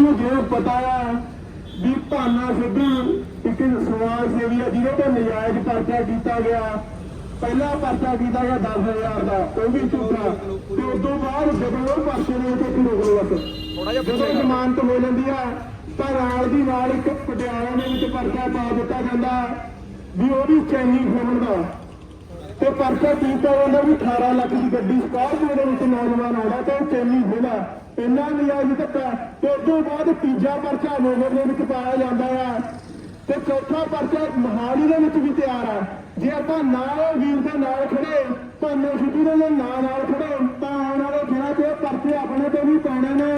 ਸਾਰਿਆਂ ਨੂੰ ਜੇ ਪਤਾ ਆ ਵੀ ਭਾਨਾ ਸਿੱਧੂ ਇੱਕ ਸਮਾਜ ਸੇਵੀ ਆ ਜਿਹਦੇ ਤੇ ਨਜਾਇਜ਼ ਪਰਚਾ ਕੀਤਾ ਗਿਆ। ਪਹਿਲਾ ਪਰਚਾ ਕੀਤਾ ਗਿਆ 10000 ਦਾ ਉਹ ਵੀ ਝੂਠਾ। ਤੇ ਉਸ ਤੋਂ ਬਾਅਦ ਜਦੋਂ ਉਹ ਪਰਚੇ ਦੇ ਉੱਤੇ ਕੀ ਰੋਕ ਥੋੜਾ ਜਿਹਾ ਜਦੋਂ ਜ਼ਮਾਨਤ ਹੋ ਜਾਂਦੀ ਆ ਤਾਂ ਨਾਲ ਦੀ ਨਾਲ ਇੱਕ ਪਟਿਆਲਾ ਦੇ ਵਿੱਚ ਪਰਚਾ ਪਾ ਦਿੱਤਾ ਜਾਂਦਾ ਵੀ ਉਹ ਵੀ ਚੈਨੀ ਖੋਲਣ ਦਾ। ਤੇ ਪਰਚਾ ਕੀਤਾ ਜਾਂਦਾ ਵੀ 18 ਲੱਖ ਦੀ ਗੱਡੀ ਸਕਾਰਪੀਓ ਦੇ ਵਿੱਚ ਨੌਜਵਾਨ ਆਉਂਦਾ ਤੇ ਉਹ ਚੈਨੀ ਖੋਲਾ ਇੰਨਾ ਨਜਾਇਜ਼ ਧੱਕਾ। ਤੇ ਤੋਂ ਬਾਅਦ ਤੀਜਾ ਪਰਚਾ ਨੋਵਰ ਦੇ ਵਿੱਚ ਪਾਇਆ ਜਾਂਦਾ ਆ। ਤੇ ਚੌਥਾ ਪਰਚਾ ਮਹਾਲੀ ਦੇ ਵਿੱਚ ਵੀ ਤਿਆਰ ਆ। ਜੇ ਆਪਾਂ ਨਾ ਵੀਰ ਦੇ ਨਾਲ ਖੜੇ ਭਾਵੇਂ ਸਿੱਧੂ ਦੇ ਨਾਲ ਨਾਲ ਖੜੇ, ਤਾਂ ਆਉਣ ਵਾਲੇ ਦਿਨਾਂ 'ਚ ਪਰਚੇ ਆਪਣੇ ਤੇ ਵੀ ਪੈਣੇ ਨੇ।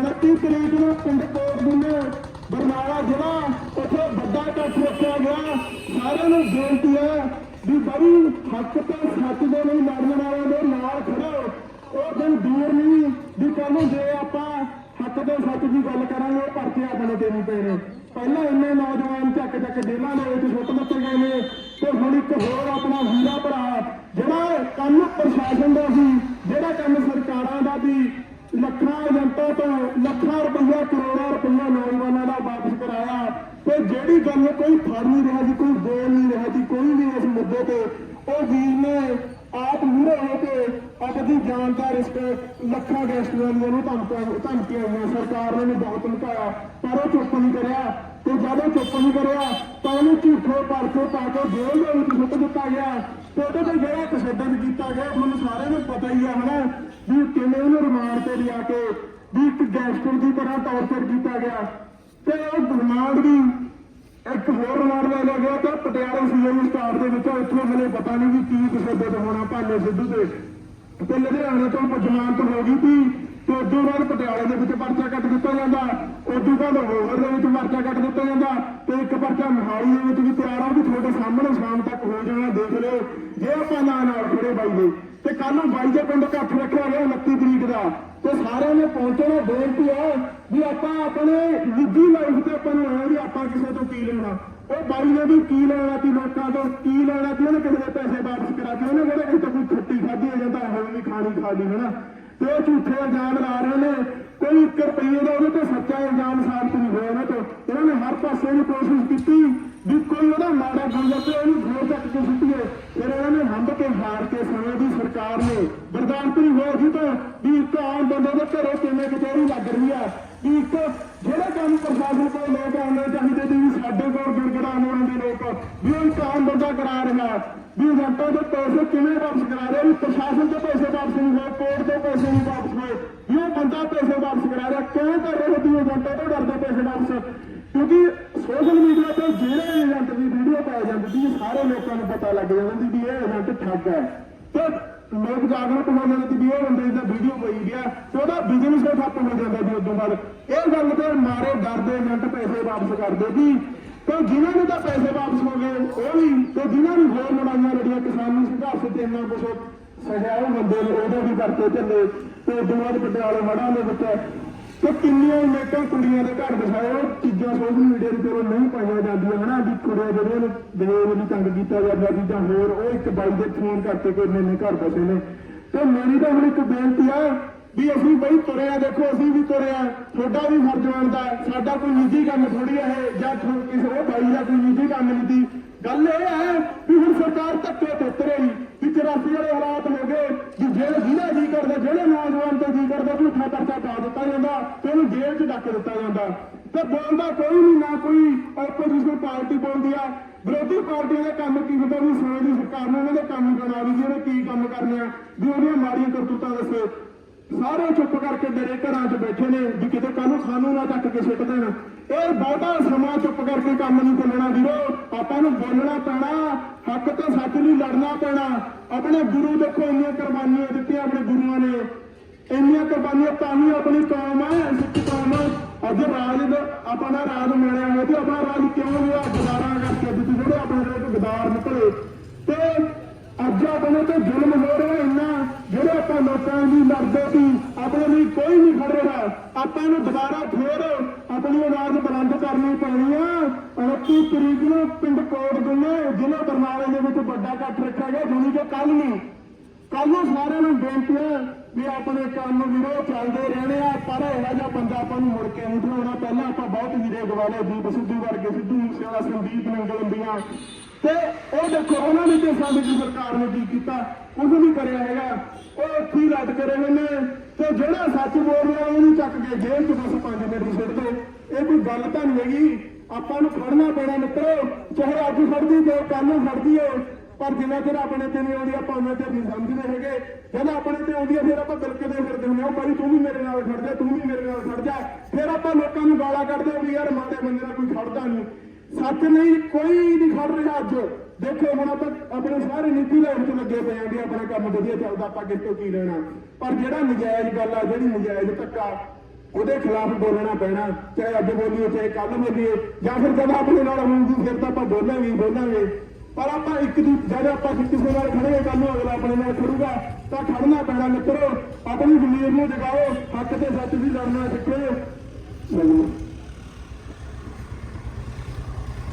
29 ਤਰੀਕ ਨੂੰ ਪਿੰਡ ਕੋਟਬੁੱਲੇ ਬਰਨਾਲਾ ਜ਼ਿਲ੍ਹਾ ਉੱਥੇ ਵੱਡਾ ਇਕੱਠ ਰੱਖਿਆ ਗਿਆ, ਸਾਰਿਆਂ ਨੂੰ ਬੇਨਤੀ ਹੈ ਵੀ ਬੜੀ ਹੱਕ ਤੇ ਸੱਚ ਦੇ ਲਈ ਲੜਨ ਵਾਲਿਆਂ ਦੇ ਨਾਲ ਖੜੋ ਉਹ ਦਿਨ ਦੂਰ ਨਹੀਂ ਵੀ ਜੇ ਆਪਾਂ ਹੱਕ ਤੇ ਸੱਚ ਦੀ ਗੱਲ ਕਰਾਂਗੇ, ਉਹ ਪਰਚੇ ਆਪਣੇ ਤੇ ਨਹੀਂ ਪਹਿਲਾਂ ਇੰਨੇ ਨੌਜਵਾਨ ਚੱਕ ਚੱਕ ਜੇਲ੍ਹਾਂ ਦੇ ਵਿੱਚ ਸੁੱਟ ਦਿੱਤੇ ਗਏ ਨੇ ਤੇ ਹੁਣ ਇੱਕ ਹੋਰ ਆਪਣਾ ਵੀਰਾ ਭਰਾ, ਜਿਹੜਾ ਕੰਮ ਪ੍ਰਸ਼ਾਸਨ ਦਾ ਸੀ, ਜਿਹੜਾ ਕੰਮ ਸਰਕਾਰਾਂ ਦਾ ਸੀ, ਲੱਖਾਂ ਏਜੰਟਾਂ ਤੋਂ ਲੱਖਾਂ ਰੁਪਈਆ, ਕਰੋੜਾਂ ਰੁਪਈਆ ਨੌਜਵਾਨਾਂ ਦਾ ਵਾਪਸ ਕਰਾਇਆ। ਤੇ ਜਿਹੜੀ ਗੱਲ ਕੋਈ ਫੜ ਨਹੀਂ ਰਿਹਾ ਸੀ, ਕੋਈ ਬੋਲ ਨਹੀਂ ਰਿਹਾ ਸੀ, ਕੋਈ ਵੀ ਇਸ ਮੁੱਦੇ ਤੇ, ਉਹ ਵੀਰ ਨੇ ਆਪ ਮੂਹਰੇ ਹੋ ਕੇ ਆਪਣੀ ਜਾਨ ਦਾ ਰਿਸਕ ਲੱਖਾਂ ਗੈਸਟਰਾਂ ਨੂੰ ਧਮਕੀਆਂ ਧਮਕੀਆਂ ਆਈਆਂ ਸਰਕਾਰ ਨੇ ਵੀ ਬਹੁਤ ਧਮਕਾਇਆ। ਪਰ ਉਹ ਚੁੱਪ ਨਹੀਂ ਕਰਿਆ। ਤੇ ਜਦੋਂ ਚੁੱਪ ਨਹੀਂ ਕਰਿਆ, ਤਾਂ ਉਹਨੂੰ ਝੂਠੇ ਪਰਚੇ ਪਾ ਕੇ ਜੇਲ੍ਹ ਦੇ ਵਿੱਚ ਸੁੱਟ ਦਿੱਤਾ ਗਿਆ। ਤੇ ਉਹਦੇ ਤੇ ਜਿਹੜਾ ਤਸ਼ੱਦਦ ਕੀਤਾ ਗਿਆ ਤੁਹਾਨੂੰ ਸਾਰਿਆਂ ਨੂੰ ਪਤਾ ਹੀ ਆ, ਹਨਾ? ਵੀ ਕਿਵੇਂ ਉਹਨੂੰ ਰਿਮਾਂਡ ਤੇ ਲਿਆ ਕੇ ਵੀ ਇੱਕ ਗੈਂਗਸਟਰ ਦੀ ਤਰ੍ਹਾਂ ਟੌਰਚਰ ਕੀਤਾ ਗਿਆ। ਤੇ ਉਹ ਰਿਮਾਂਡ ਵੀ ਇੱਕ ਹੋਰ ਰਿਮਾਂਡ ਲੈ ਗਿਆ ਤੇ ਪਟਿਆਲਾ ਸੀਐਮ ਸਟਾਫ ਦੇ ਵਿੱਚ ਇੱਥੋਂ ਹਲੇ ਪਤਾ ਨਹੀਂ ਵੀ ਕੀ ਤਸ਼ੱਦਦ ਹੋਣਾ ਭਾਲੇ ਸਿੱਧੂ ਤੇ। ਤੇ ਲੁਧਿਆਣੇ ਤੋਂ ਜ਼ਮਾਨਤ ਹੋ ਗਈ ਸੀ ਤੇ ਉਦੋਂ ਬਾਅਦ ਪਟਿਆਲੇ ਦੇ ਵਿੱਚ ਪਰਚਾ ਕੱਟ ਦਿੱਤਾ ਜਾਂਦਾ। ਉਦੋਂ ਬਾਅਦ ਹੋਵਰ ਦੇ ਵਿੱਚ ਪਰਚਾ ਕੱਟ ਦਿੱਤਾ ਜਾਂਦਾ। ਤੇ ਇੱਕ ਪਰਚਾ ਮਹਾਲੀ ਦੇ ਵਿੱਚ ਵੀ ਤਿਆਰ ਆ ਵੀ ਤੁਹਾਡੇ ਸਾਹਮਣੇ ਸ਼ਾਮ ਤੱਕ ਹੋ ਜਾਣਾ, ਦੇਖ ਲਿਓ। ਜੇ ਆਪਾਂ ਨਾਲ ਨਾਲ ਖੜੇ ਬਾਈ ਦੇ। ਤੇ ਕੱਲ ਨੂੰ ਬਾਈ ਦੇ ਪਿੰਡ ਇਕੱਠ ਰੱਖਿਆ ਗਿਆ 29 ਤਰੀਕ ਦਾ। ਤੇ ਸਾਰਿਆਂ ਨੇ ਪਹੁੰਚਣਾ ਬੇਨਤੀ ਹੈ ਵੀ ਆਪਾਂ ਆਪਣੇ ਨਿੱਜੀ ਲਾਈਫ ਤੇ ਆਪਾਂ ਨੂੰ ਐ ਵੀ ਆਪਾਂ ਕਿਸੇ ਤੋਂ ਕੀ ਲੈਣਾ। ਉਹ ਬਾਈ ਨੇ ਵੀ ਕੀ ਲੈਣਾ ਸੀ ਲੋਕਾਂ ਤੋਂ, ਕੀ ਲੈਣਾ ਸੀ, ਉਹਨੇ ਕਿਸੇ ਦੇ ਪੈਸੇ ਵਾਪਸ ਕਰਾ ਕੇ ਉਹਨੇ ਕਿਹੜੇ ਤੋਂ ਕੋਈ ਖੱਟੀ ਖਾਧੀ ਹੈ ਜਾਂ ਤਾਂ ਹੁਣ ਵੀ ਖਾਣੀ ਖਾਣੀ ਹੈ ਨਾ ਤੇ ਉਹ ਝੂਠੇ ਇਲਜ਼ਾਮ ਲਾ ਰਹੇ ਨੇ। ਕੋਈ 1 ਰੁਪਈਏ ਦਾ ਉਹਦੇ ਤੇ ਸੱਚਾ ਇਲਜ਼ਾਮ ਸਾਬਤ ਨਹੀਂ ਹੋਇਆ ਉਹਨਾਂ ਤੋਂ ਉਹਨਾਂ ਨੇ ਹਰ ਪਾਸੇ ਦੀ ਕੋਸ਼ਿਸ਼ ਕੀਤੀ ਵੀ ਕੋਈ ਉਹਦਾ ਮਾੜਾ ਗੁੰਜਾ ਤੇ ਉਹਨੂੰ ਘੋਰ ਤੱਕ ਕੇ ਸੁੱਟੀਏ। ਫਿਰ ਉਹਨਾਂ ਨੇ ਹੰਬ ਕੇ ਹਾਰ ਕੇ ਸਮੇਂ ਦੀ ਸਰਕਾਰ ਨੇ ਬਰਦਾਸ਼ਤ ਨਹੀਂ ਹੋਇਆ ਜੀ ਤਾਂ ਵੀ ਇੱਕ ਆਮ ਬੰਦੇ ਦੇ ਘਰੇ ਕਿਵੇਂ ਕਚਹਿਰੀ ਲੱਗ ਰਹੀ ਆ। ਵੀ ਇੱਕ ਜਿਹੜੇ ਕੰਮ ਪ੍ਰਸ਼ਾਸਨ ਕੋਲ ਲੋਕ ਆਉਣੇ ਚਾਹੀਦੇ ਸੀ ਸਾਡੇ ਕੋਲ ਗਿੜਗੜਾਉਣ ਦੇ ਲੋਕ, ਵੀ ਉਹ ਇੱਕ ਆਮ ਬੰਦਾ ਕਰਾ ਰਿਹਾ। ਵੀ ਏਜੰਟਾਂ ਦੇ ਪੈਸੇ ਕਿਵੇਂ ਵਾਪਸ ਕਰਾ ਰਹੇ ਵੀ ਪ੍ਰਸ਼ਾਸਨ ਤੋਂ ਪੈਸੇ ਵਾਪਸ ਨਹੀਂ ਹੋਏ, ਕੋਰਟ ਤੋਂ ਪੈਸੇ ਨਹੀਂ ਵਾਪਸ ਹੋਏ। ਵੀ ਬੰਦਾ ਪੈਸੇ ਵਾਪਸ ਕਰਾ ਰਿਹਾ, ਕਿਉਂ ਕਰ ਰਹੇ ਸੀ ਏਜੰਟਾਂ ਤੋਂ ਡਰਦੇ ਪੈਸੇ ਵਾਪਸ? ਕਿਉਂਕਿ ਸੋਸ਼ਲ ਮੀਡੀਆ ਤੇ ਜਿਹੜੇ ਏਜੰਟ ਦੀ ਵੀਡੀਓ ਪਾਈ ਜਾਂਦੀ ਸੀ, ਸਾਰੇ ਲੋਕਾਂ ਨੂੰ ਪਤਾ ਲੱਗ ਜਾਂਦਾ ਸੀ ਵੀ ਇਹ ਏਜੰਟ ਠੱਗ ਹੈ। ਤੇ ਲੋਕ ਜਾਗਰੂਕ ਹੋ ਜਾਂਦੇ ਸੀ ਵੀ ਇਹ ਬੰਦੇ ਦਾ ਵੀਡੀਓ ਪਈ ਗਿਆ ਤੇ ਉਹਦਾ ਬਿਜ਼ਨਸ ਹੀ ਠੱਪ ਹੋ ਜਾਂਦਾ ਜੀ ਉਦੋਂ ਬਾਅਦ। ਇਹ ਗੱਲ ਤੇ ਮਾਰੇ ਡਰਦੇ ਏਜੰਟ ਪੈਸੇ ਵਾਪਸ ਕਰਦੇ ਜੀ ਤੇ ਜਿਨ੍ਹਾਂ ਨੂੰ ਤਾਂ ਪੈਸੇ ਵਾਪਸ ਹੋ ਗਏ, ਉਹ ਵੀ, ਤੇ ਜਿਨ੍ਹਾਂ ਨੂੰ ਹੋਰ ਲੜਾਈਆਂ ਲੜੀਆਂ, ਕਿਸਾਨੀ ਸੰਘਰਸ਼ ਤੇ ਇੰਨਾ ਕੁਛ ਸਹਿਆ ਬੰਦੇ ਨੇ, ਉਹਦੇ ਵੀ ਕਰਕੇ ਚੱਲੇ। ਤੇ ਉਦੋਂ ਪਟਿਆਲੇ ਹੜਾਂ ਦੇ ਵਿੱਚ ਤੇ ਕਿੰਨੀਆਂ ਮੇਟਾਂ ਕੁੜੀਆਂ ਦੇ ਘਰ ਵਸਾਏ ਉਹ ਚੀਜ਼ਾਂ ਸੋਸ਼ਲ ਮੀਡੀਆ ਤੇ ਚਲੋ ਨਹੀਂ ਪਾਈਆਂ ਜਾਂਦੀਆਂ, ਹਨਾ? ਵੀ ਕੁੜੀਆਂ ਜਿਹੜੀਆਂ ਨੂੰ ਦਵੇਲ ਨੂੰ ਤੰਗ ਕੀਤਾ ਜਾਂਦਾ ਸੀ ਜਾਂ ਹੋਰ, ਉਹ ਇੱਕ ਬਾਈ ਦੇ ਫੋਨ ਕਰਕੇ ਕਿ ਇੰਨੇ ਇੰਨੇ ਘਰ ਵਸੇ ਨੇ। ਤੇ ਮੇਰੀ ਤਾਂ ਹੁਣ ਇੱਕ ਬੇਨਤੀ ਆ ਵੀ ਅਸੀਂ ਬਈ ਤੁਰੇ ਆ, ਦੇਖੋ ਅਸੀਂ ਵੀ ਤੁਰੇ ਆ। ਤੁਹਾਡਾ ਵੀ ਫਰਜ਼ ਬਣਦਾ ਸਾਡਾ ਕੋਈ ਨਿੱਜੀ ਕੰਮ ਥੋੜੀ ਹੈ ਜਾਂ ਕਿਸੇ ਬਾਈ ਦਾ ਕੋਈ ਨਿੱਜੀ ਕੰਮ ਨਹੀਂ ਦੀ ਗੱਲ ਇਹ ਹੈ ਵੀ ਹੁਣ ਸਰਕਾਰ ਧੱਕੇ ਤੇ ਉਤਰੇਗੀ ਵੀ 84 ਵਾਲੇ ਹਾਲਾਤ ਹੋ ਗਏ। ਵੀ ਜਿਹੜੇ ਜ਼ਿਲ੍ਹਾ ਜੀ ਕਰਦਾ, ਜਿਹੜੇ ਨੌਜਵਾਨ ਤੇ ਜੀ ਕਰਦਾ ਝੂਠਾ ਪਰਚਾ ਪਾ ਦਿੱਤਾ ਜਾਂਦਾ ਤੇ ਉਹਨੂੰ ਜੇਲ੍ਹ 'ਚ ਡੱਕ ਦਿੱਤਾ ਜਾਂਦਾ। ਤੇ ਬੋਲਦਾ ਕੋਈ ਨਹੀਂ, ਨਾ ਕੋਈ ਆਪੋਜੀਸ਼ਨ ਪਾਰਟੀ ਬੋਲਦੀ ਆ। ਵਿਰੋਧੀ ਪਾਰਟੀਆਂ ਦੇ ਕੰਮ ਕੀ ਹੁੰਦਾ ਵੀ ਸਮੇਂ ਸਰਕਾਰ ਨੇ ਉਹਨਾਂ ਦੇ ਕੰਮ ਗਣਾ ਵੀ ਜਿਹੜੇ ਕੀ ਕੰਮ ਕਰਨੇ ਆ? ਵੀ ਉਹਦੀਆਂ ਮਾੜੀਆਂ ਕਰਤੂਤਾਂ ਦੱਸੇ। ਸਾਰੇ ਚੁੱਪ ਕਰਕੇ ਡਰੇ ਘਰਾਂ 'ਚ ਬੈਠੇ ਨੇ ਵੀ ਕਿਤੇ ਕੱਲ ਨੂੰ ਸਾਨੂੰ ਨਾ ਚੱਕ ਕੇ ਸਿੱਟ ਦੇਣ। ਇਹ ਬਹੁਤਾ ਸਮਾਂ ਚੁੱਪ ਕਰਕੇ ਕੰਮ ਨਹੀਂ ਚੱਲਣਾ ਵੀਰੋ। ਆਪਾਂ ਨੂੰ ਬੋਲਣਾ ਪੈਣਾ, ਹੱਕ ਤੇ ਸੱਚ ਲਈ ਲੜਨਾ ਪੈਣਾ। ਆਪਣੇ ਗੁਰੂ ਦੇਖੋ, ਇੰਨੀਆਂ ਕੁਰਬਾਨੀਆਂ ਦਿੱਤੀਆਂ ਆਪਣੇ ਗੁਰੂਆਂ ਨੇ। ਇੰਨੀਆਂ ਕੁਰਬਾਨੀਆਂ ਤਾਂ ਹੀ ਆਪਣੀ ਕੌਮ ਹੈ, ਸਿੱਖ ਕੌਮ ਅੱਜ ਰਾਜ ਆਪਣਾ ਰਾਜ ਮਿਲਿਆ ਹੋਇਆ ਤੇ ਆਪਣਾ ਰਾਜ ਕਿਉਂ ਹੋਇਆ ਗਦਾਰਾਂ ਕਰਕੇ ਵੀ ਜਿਹੜੇ ਆਪਣੇ ਦੇ ਗਦਾਰ ਨਿਕਲੇ। ਤੇ ਅੱਜ ਆਪਣੇ ਤੇ ਜ਼ੁਲਮ ਹੋ ਰਿਹਾ ਇੰਨਾ ਜਿਹੜੇ ਲੋਕਾਂ ਦੀ ਲੜਦੇ ਸੀ, ਆਪਣੇ ਲਈ ਕੋਈ ਨਹੀਂ ਖੜ ਆਪਾਂ ਨੂੰ ਦੁਬਾਰਾ ਫੇਰ ਆਪਣੀ ਆਵਾਜ਼ ਬੁਲੰਦ ਕਰਨੀ ਪੈਣੀ ਆ। 29 ਤਰੀਕ ਨੂੰ ਪਿੰਡ ਕੋਟ ਗੁੱਲੇ ਜ਼ਿਲ੍ਹਾ ਬਰਨਾਲੇ ਦੇ ਵਿੱਚ ਵੱਡਾ ਇਕੱਠ ਰੱਖਿਆ ਗਿਆ। ਜਾਣੀ ਕਿ ਕੱਲ ਨੂੰ। ਕੱਲ ਨੂੰ ਸਾਰਿਆਂ ਨੂੰ ਬੇਨਤੀ ਹੈ ਵੀ ਆਪਣੇ ਕੰਮ ਵੀਰੋ ਚੱਲਦੇ ਰਹਿਣੇ ਆ। ਪਰ ਇਹੋ ਜਿਹਾ ਬੰਦਾ ਆਪਾਂ ਨੂੰ ਮੁੜ ਕੇ ਨਹੀਂ ਉਠਾਉਣਾ। ਪਹਿਲਾਂ ਆਪਾਂ ਬਹੁਤ ਵੀਰੇ ਗਵਾਲੇ, ਦੀਪ ਸਿੱਧੂ ਵਰਗੇ ਸਿੱਧੂ ਮੂਸੇਵਾਲਾ, ਸੰਦੀਪ ਨੰਗਲੰਦੀਆਂ ਤੇ ਉਹ ਦੇਖੋ ਉਹਨਾਂ ਨੇ ਤੇ ਸਾਡੀ ਸਰਕਾਰ ਨੇ ਕੀ ਕੀਤਾ? ਕੁਝ ਨਹੀਂ ਕਰਿਆ ਹੈਗਾ। ਉਹ ਉੱਥੇ ਹੀ ਰੱਦ ਕਰੇ ਹੋਏ ਨੇ ਤੇ ਜਿਹੜਾ ਸੱਚ ਬੋਲ ਰਿਹਾ, ਉਹਨੂੰ ਚੱਕ ਕੇ ਜੇਲ੍ਹ 'ਚ ਬਸ 5 ਮਿੰਟ ਦੀ ਸਿੱਟ ਇਹ ਕੋਈ ਗੱਲ ਤਾਂ ਨਹੀਂ ਹੈਗੀ। ਆਪਾਂ ਨੂੰ ਫੜਨਾ ਪੈਣਾ ਮਿੱਤਰੋ। ਚਾਹੇ ਅੱਜ ਫੜਦੀ ਤੇ ਕੱਲ ਨੂੰ ਖੜਦੀ ਏ ਪਰ ਜਿੰਨਾ ਚਿਰ ਆਪਣੇ ਤੇ ਨਹੀਂ ਆਉਂਦੀ, ਆਪਾਂ ਉਹਨਾਂ ਤੇ ਨਹੀਂ ਸਮਝਦੇ ਹੈਗੇ। ਜਦੋਂ ਆਪਣੇ ਤੇ ਆਉਂਦੀ ਆ, ਫਿਰ ਆਪਾਂ ਬਿਲਕਦੇ ਫਿਰਦੇ ਹੁੰਦੇ ਆ ਭਾਈ, ਤੂੰ ਵੀ ਮੇਰੇ ਨਾਲ ਖੜ ਜਾ, ਤੂੰ ਵੀ ਮੇਰੇ ਨਾਲ ਖੜ ਜਾ। ਫਿਰ ਆਪਾਂ ਲੋਕਾਂ ਨੂੰ ਗਾਲਾਂ ਕੱਢਦੇ ਆ ਵੀ ਯਾਰ ਮਾੜੇ ਬੰਦੇ ਨਾਲ ਕੋਈ ਖੜਦਾ ਨਹੀਂ। ਸੱਚ ਨਹੀਂ, ਕੋਈ ਨਹੀਂ ਖੜ ਰਿਹਾ ਅੱਜ। ਦੇਖੋ ਹੁਣ ਆਪਾਂ ਆਪਣੇ ਸਾਰੇ ਨੀਤੀ ਲਾਈਨ ਤੇ ਲੱਗੇ ਪਏ ਆਂ ਵੀ ਆਪਣਾ ਕੰਮ ਵਧੀਆ ਚੱਲਦਾ, ਆਪਾਂ ਕਿਸ ਕੀ ਲੈਣਾ। ਪਰ ਜਿਹੜਾ ਨਜਾਇਜ਼ ਗੱਲ ਆ, ਜਿਹੜੀ ਨਜਾਇਜ਼ ਧੱਕਾ, ਉਹਦੇ ਖਿਲਾਫ ਬੋਲਣਾ ਪੈਣਾ। ਚਾਹੇ ਅੱਜ ਬੋਲੀਏ, ਚਾਹੇ ਕੱਲ ਬੋਲੀਏ, ਜਾਂ ਫਿਰ ਜਦੋਂ ਆਪਣੇ ਨਾਲ ਹੋਊਗੀ, ਫਿਰ ਤਾਂ ਆਪਾਂ ਬੋਲਾਂਗੇ ਬੋਲਾਂਗੇ। ਪਰ ਆਪਾਂ ਇੱਕ ਦੂ, ਜਦ ਆਪਾਂ ਕਿਸੇ ਨਾਲ ਖੜੇ ਕੱਲ ਨੂੰ ਅਗਲਾ ਆਪਣੇ ਨਾਲ ਖੜੂਗਾ, ਤਾਂ ਖੜਨਾ ਪੈਣਾ ਮਿੱਤਰੋ। ਆਪਣੀ ਜ਼ਮੀਰ ਨੂੰ ਜਗਾਓ, ਹੱਕ ਤੇ ਸੱਚ ਦੀ ਲੜਨਾ ਸਿੱਖੋ।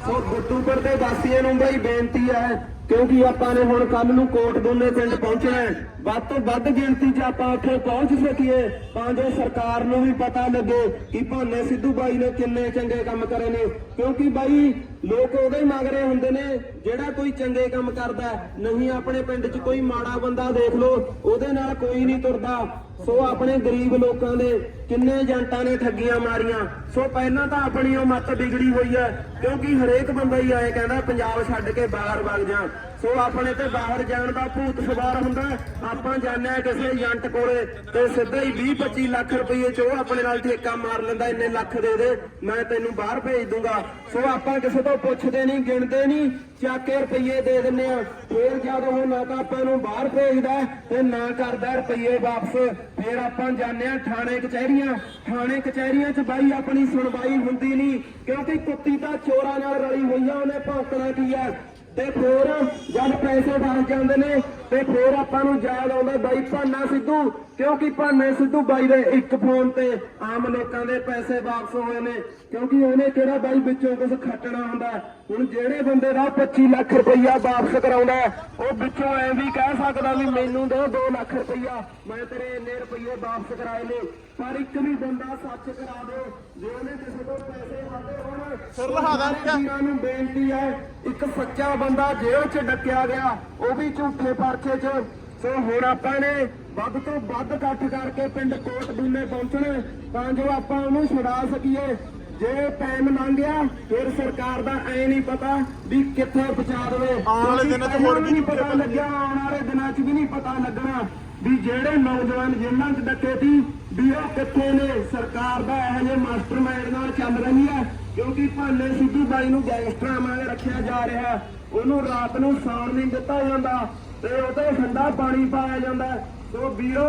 ਸੋ ਗੁੱਟੂਪੁਰ ਦੇ ਵਾਸੀਆਂ ਨੂੰ ਬਈ ਬੇਨਤੀ ਹੈ, ਕਿਉਂਕਿ ਆਪਾਂ ਨੇ ਹੁਣ ਕੱਲ ਨੂੰ ਕੋਟ ਦੋਨੇ ਪਿੰਡ ਪਹੁੰਚਣਾ ਹੈ। ਵੱਧ ਤੋਂ ਵੱਧ ਗਿਣਤੀ 'ਚ ਆਪਾਂ ਉੱਥੇ ਪਹੁੰਚ ਸਕੀਏ। ਤਾਂ ਜੋ ਸਰਕਾਰ ਨੂੰ ਵੀ ਪਤਾ ਲੱਗੇ ਕਿ ਭਾਨੇ ਸਿੱਧੂ ਬਾਈ ਨੇ ਕਿੰਨੇ ਚੰਗੇ ਕੰਮ ਕਰੇ ਨੇ। ਕਿਉਂਕਿ ਬਾਈ, ਲੋਕ ਉਹਦੇ ਹੀ ਮੰਗਰੇ ਹੁੰਦੇ ਨੇ, ਜਿਹੜਾ ਕੋਈ ਚੰਗੇ ਕੰਮ ਕਰਦਾ ਨਹੀਂ ਆਪਣੇ ਪਿੰਡ 'ਚ ਕੋਈ ਮਾੜਾ ਬੰਦਾ ਦੇਖ ਲਓ, ਉਹਦੇ ਨਾਲ ਕੋਈ ਨਹੀਂ ਤੁਰਦਾ। ਸੋ ਆਪਣੇ ਗਰੀਬ ਲੋਕਾਂ ਦੇ ਕਿੰਨੇ ਏਜੰਟਾਂ ਨੇ ਠੱਗੀਆਂ ਮਾਰੀਆਂ। ਸੋ ਪਹਿਲਾਂ ਤਾਂ ਆਪਣੀ ਉਹ ਮੱਤ ਵਿਗੜੀ ਹੋਈ ਹੈ, ਕਿਉਂਕਿ ਹਰੇਕ ਬੰਦਾ ਹੀ ਆਏ ਕਹਿੰਦਾ, ਪੰਜਾਬ ਛੱਡ ਕੇ ਬਾਹਰ ਵਗ ਜਾ। ਸੋ ਆਪਣੇ ਤੇ ਬਾਹਰ ਜਾਣ ਦਾ ਭੂਤ ਸਵਾਰ ਹੁੰਦਾ ਆਪਾਂ ਜਾਂਦੇ ਹਾਂ ਕਿਸੇ ਏਜੰਟ ਕੋਲੇ ਤੇ ਸਿੱਧਾ ਹੀ 20 25 ਲੱਖ ਰੁਪਏ ਚ ਉਹ ਆਪਣੇ ਨਾਲ ਠੇਕਾ ਮਾਰ ਲੈਂਦਾ, ਇੰਨੇ ਲੱਖ ਦੇ ਦੇ, ਮੈਂ ਤੈਨੂੰ ਬਾਹਰ ਭੇਜ ਦੂੰਗਾ। ਸੋ ਆਪਾਂ ਕਿਸੇ ਤੋਂ ਪੁੱਛਦੇ ਨਹੀਂ, ਗਿਣਦੇ ਨਹੀਂ, ਚੱਕ ਕੇ ਰੁਪਏ ਦੇ ਦਿੰਨੇ ਆ ਫੇਰ ਜਦ ਉਹ ਨਾ ਤਾਂ ਆਪਾਂ ਨੂੰ ਬਾਹਰ ਭੇਜਦਾ ਤੇ ਨਾ ਕਰਦਾ ਰੁਪਏ ਵਾਪਸ। ਫੇਰ ਆਪਾਂ ਜਾਂਦੇ ਆ ਥਾਣੇ ਕਚਹਿਰੀਆਂ। ਥਾਣੇ ਕਚਹਿਰੀਆਂ 'ਚ ਬਾਈ ਆਪਣੀ ਸੁਣਵਾਈ ਹੁੰਦੀ ਨਹੀਂ, ਕਿਉਂਕਿ ਕੁੱਤੀ ਤਾਂ ਚੋਰਾਂ ਨਾਲ ਰਲੀ ਹੋਈ ਆ, ਉਹਨੇ ਭੌਂਕਣਾ ਕੀ ਆ? ਤੇ ਫਿਰ ਜਦ ਪੈਸੇ ਫਸ ਜਾਂਦੇ ਨੇ ਤੇ ਫੇਰ ਆਪਾਂ ਨੂੰ ਯਾਦ ਆਉਂਦਾ ਬਾਈ ਭਾਨਾ ਸਿੱਧੂ। ਕਿਉਂਕਿ ਭਾਨੇ ਸਿੱਧੂ ਬਾਈ ਦੇ ਇੱਕ ਫੋਨ ਤੇ ਆਮ ਲੋਕਾਂ ਦੇ ਪੈਸੇ ਵਾਪਸ ਹੋਏ ਨੇ ਕਿਉਂਕਿ ਉਹਨੇ ਕਿਹੜਾ ਬਾਈ ਵਿੱਚੋਂ ਕੁਝ ਖੱਟਣਾ ਹੁੰਦਾ ਹੁਣ ਜਿਹੜੇ ਬੰਦੇ ਦਾ 25 ਲੱਖ ਰੁਪਈਆ ਵਾਪਸ ਕਰਾਉਂਦਾ ਉਹ ਵਿੱਚੋਂ ਐ ਵੀ ਕਹਿ ਸਕਦਾ ਵੀ ਮੈਨੂੰ ਦੋ 2 ਲੱਖ ਰੁਪਈਆ ਮੈਂ ਤੇਰੇ ਇੰਨੇ ਰੁਪਈਏ ਵਾਪਸ ਕਰਾਏ ਨੇ। ਪਰ ਇੱਕ ਵੀ ਬੰਦਾ ਸੱਚ ਕਰਾ ਦਿਓ ਜੇ ਉਹਨੇ ਕਿਸੇ ਤੋਂ ਪੈਸੇ ਖਾਦੇ ਹੋਣ ਸਿਰ ਲਹਾ ਦਾਂਗੇ। ਵੀਰਾਂ ਨੂੰ ਬੇਨਤੀ ਹੈ ਇੱਕ ਸੱਚਾ ਬੰਦਾ ਜੇਲ੍ਹ 'ਚ ਡੱਕਿਆ ਗਿਆ ਉਹ ਵੀ ਝੂਠੇ ਪਰਚੇ 'ਚ। ਸੋ ਹੁਣ ਆਪਾਂ ਨੇ ਵੱਧ ਤੋਂ ਵੱਧ ਇਕੱਠ ਕਰਕੇ ਪਿੰਡ ਕੋਟ ਦੂਨੇ ਪਹੁੰਚਣਾ ਤਾਂ ਜੋ ਆਪਾਂ ਉਹਨੂੰ ਛੁਡਾ ਸਕੀਏ। ਜੇ ਟਾਈਮ ਲੰਘ ਗਿਆ ਫਿਰ ਸਰਕਾਰ ਦਾ ਐ ਨਹੀਂ ਪਤਾ ਵੀ ਕਿੱਥੇ ਪਹੁੰਚਾ ਦੇਵੇ। ਆਉਣ ਵਾਲੇ ਦਿਨਾਂ 'ਚ ਹੋਰ ਵੀ ਨਹੀਂ ਪਤਾ ਲੱਗਿਆ ਆਉਣ ਵਾਲੇ ਦਿਨਾਂ 'ਚ ਵੀ ਨਹੀਂ ਪਤਾ ਲੱਗਣਾ ਵੀ ਜਿਹੜੇ ਨੌਜਵਾਨ ਜੇਲ੍ਹਾਂ 'ਚ ਡੱਕੇ ਸੀ ਵੀ ਉਹ ਕਿੱਥੇ ਨੇ। ਸਰਕਾਰ ਦਾ ਇਹੋ ਜਿਹੇ ਮਾਸਟਰਮਾਈਂਡ ਨਾਲ ਚੱਲ ਰਹੀ ਹੈ ਕਿਉਂਕਿ ਭਾਨੇ ਸਿੱਧੂ ਬਾਈ ਨੂੰ ਗੈਂਗਸਟਰਾਂ ਵਾਂਗ ਰੱਖਿਆ ਜਾ ਰਿਹਾ। ਉਹਨੂੰ ਰਾਤ ਨੂੰ ਸੌਣ ਨਹੀਂ ਦਿੱਤਾ ਜਾਂਦਾ। ਤੇ ਉਹਦੇ ਠੰਡਾ ਪਾਣੀ ਪਾਇਆ ਜਾਂਦਾ ਸੋ ਵੀਰੋ,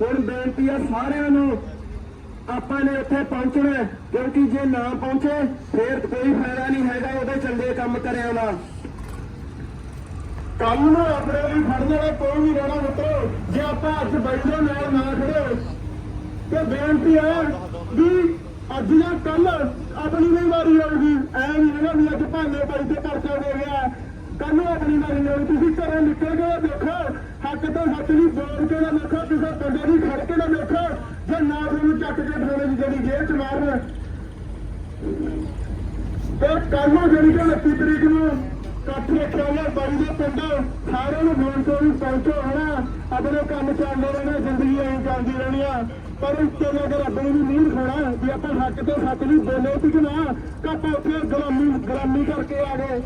ਹੁਣ ਬੇਨਤੀ ਹੈ ਸਾਰਿਆਂ ਨੂੰ, ਆਪਾਂ ਨੇ ਉੱਥੇ ਪਹੁੰਚਣਾ ਕਿਉਂਕਿ ਜੇ ਨਾ ਪਹੁੰਚੇ, ਫੇਰ ਕੋਈ ਫਾਇਦਾ ਨਹੀਂ ਹੈਗਾ ਉਹਦੇ ਚੰਗੇ ਕੰਮ ਕਰਿਆ ਦਾ। ਕੱਲ ਨੂੰ ਆਪਣੇ ਲਈ ਫੜਨ ਵਾਲਾ ਕੋਈ ਨਹੀਂ ਰਹਿਣਾ ਮਿੱਤਰੋ, ਜੇ ਆਪਾਂ ਅੱਜ ਬੈਠੇ ਨਾਲ ਨਾ ਖੜੇ ਤੇ ਬੇਨਤੀ ਹੈ ਵੀ ਅੱਜ ਜਾਂ ਕੱਲ ਆਪਣੀ ਵੀ ਵਾਰੀ ਆਊਗੀ। ਐ ਨਹੀਂ ਹੈਗਾ ਵੀ ਅੱਜ ਭਾਂਡੇ ਪਾਈ ਤੇ ਪਰਚਾ ਦੇ ਗਿਆ ਕੱਲ ਨੂੰ ਆਪਣੀ ਵਾਰੀ ਆਊ ਤੁਸੀਂ ਘਰੋਂ ਨਿਕਲ ਕੇ ਦੇਖੋ, ਹੱਕ ਤੇ ਸੱਚ ਦੀ ਬੋਲ ਕੇ ਨਾ ਦੇਖੋ, ਕਿਸੇ ਬੰਦੇ ਦੀ ਖੜ ਕੇ ਨਾ ਦੇਖੋ, ਜੇ ਨਾ ਤੁਹਾਨੂੰ ਚੱਕ ਕੇ ਥਾਣੇ ਦੀ ਜਿਹੜੀ ਜੇਲ੍ਹ ਚ ਮਾਰਨ। ਤੇ ਕੱਲ ਨੂੰ ਜਿਹੜੀ ਕਿ 29 ਤਰੀਕ ਨੂੰ ਇਕੱਠ ਰੱਖਿਆ ਗਿਆ ਬਾਈ ਦੇ ਪਿੰਡ, ਸਾਰਿਆਂ ਨੂੰ ਫੋਨ ਤੋਂ ਵੀ ਪਹੁੰਚੋ, ਹਨਾ? ਆਪਣੇ ਕੰਮ ਚੱਲਦੇ ਰਹਿਣਾ, ਜ਼ਿੰਦਗੀ ਐਂ ਚੱਲਦੀ ਰਹਿਣੀ ਆ। ਪਰ ਇਸ ਤੋਂ ਅਗਰ ਰੱਬ ਨੂੰ ਵੀ ਨਹੀਂ ਦਿਖਾਉਣਾ, ਵੀ ਆਪਾਂ ਹੱਕ ਤੇ ਸੱਚ ਦੀ ਬੋਲੇ ਸੀ ਕਿ ਨਾ ਕਿ ਆਪਾਂ ਉੱਥੇ ਗੁਲਾਮੀ ਗੁਲਾਮੀ ਕਰਕੇ ਆ ਗਏ।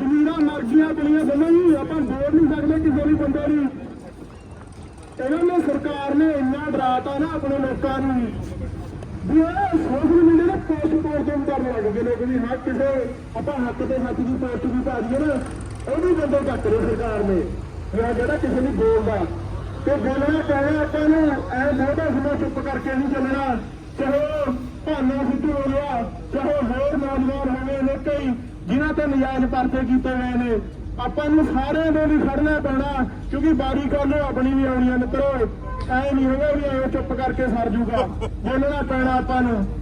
ਜ਼ਮੀਰਾਂ ਮਰਜ਼ੀਆਂ ਬਣੀਆਂ ਗੱਲਾਂ ਹੀ ਆਪਾਂ ਬੋਲ ਨਹੀਂ ਸਕਦੇ ਕਿਸੇ ਵੀ ਬੰਦੇ ਨੂੰ। ਇਹਨਾਂ ਨੇ ਸਰਕਾਰ ਨੇ ਇੰਨਾ ਡਰਾਤਾ ਨਾ ਆਪਣੇ ਲੋਕਾਂ ਨੂੰ ਵੀ ਇਹ ਸੋਸ਼ਲ ਮੀਡੀਆ ਤੇ ਪੋਸਟ ਪੋਸਟ ਕਰਨ ਲੱਗ ਗਏ ਲੋਕ ਵੀ ਹਾਂ ਕਿਸੇ, ਆਪਾਂ ਹੱਕ ਤੇ ਹੱਕ ਦੀ ਪੋਸਟ ਵੀ ਪਾ ਦਈਏ ਨਾ, ਉਹ ਵੀ ਬੰਦੇ ਕੱਟ ਰਹੇ ਸਰਕਾਰ ਨੇ। ਵੀ ਜਿਹੜਾ ਕਿਸੇ ਨੂੰ ਬੋਲਦਾ। ਤੇ ਬੋਲਣਾ ਪੈਣਾ ਆਪਾਂ ਨੂੰ, ਐ ਮੋਢਾ ਸੁਣਾ ਚੁੱਪ ਕਰਕੇ ਨਹੀਂ ਚੱਲਣਾ ਚਾਹੇ ਉਹ ਭਾਨਾ ਸਿੱਧੂ ਹੋ ਗਿਆ ਚਾਹੇ ਹੋਰ ਨੌਜਵਾਨ ਹੋਵੇ ਨੇ ਕਈ ਜਿਨ੍ਹਾਂ ਤੇ ਨਜਾਇਜ਼ ਪਰਚੇ ਕੀਤੇ ਗਏ ਨੇ, ਆਪਾਂ ਨੂੰ ਸਾਰਿਆਂ ਨੂੰ ਵੀ ਖੜਨਾ ਪੈਣਾ, ਕਿਉਂਕਿ ਬਾਰੀ ਕੱਲ ਆਪਣੀ ਵੀ ਆਉਣੀ ਆ, ਮਿੱਤਰੋ। ਐ ਨਹੀਂ ਹੋਗਾ ਵੀ ਐ ਚੁੱਪ ਕਰਕੇ ਸਰ ਜੂਗਾ। ਬੋਲਣਾ ਪੈਣਾ ਆਪਾਂ ਨੂੰ।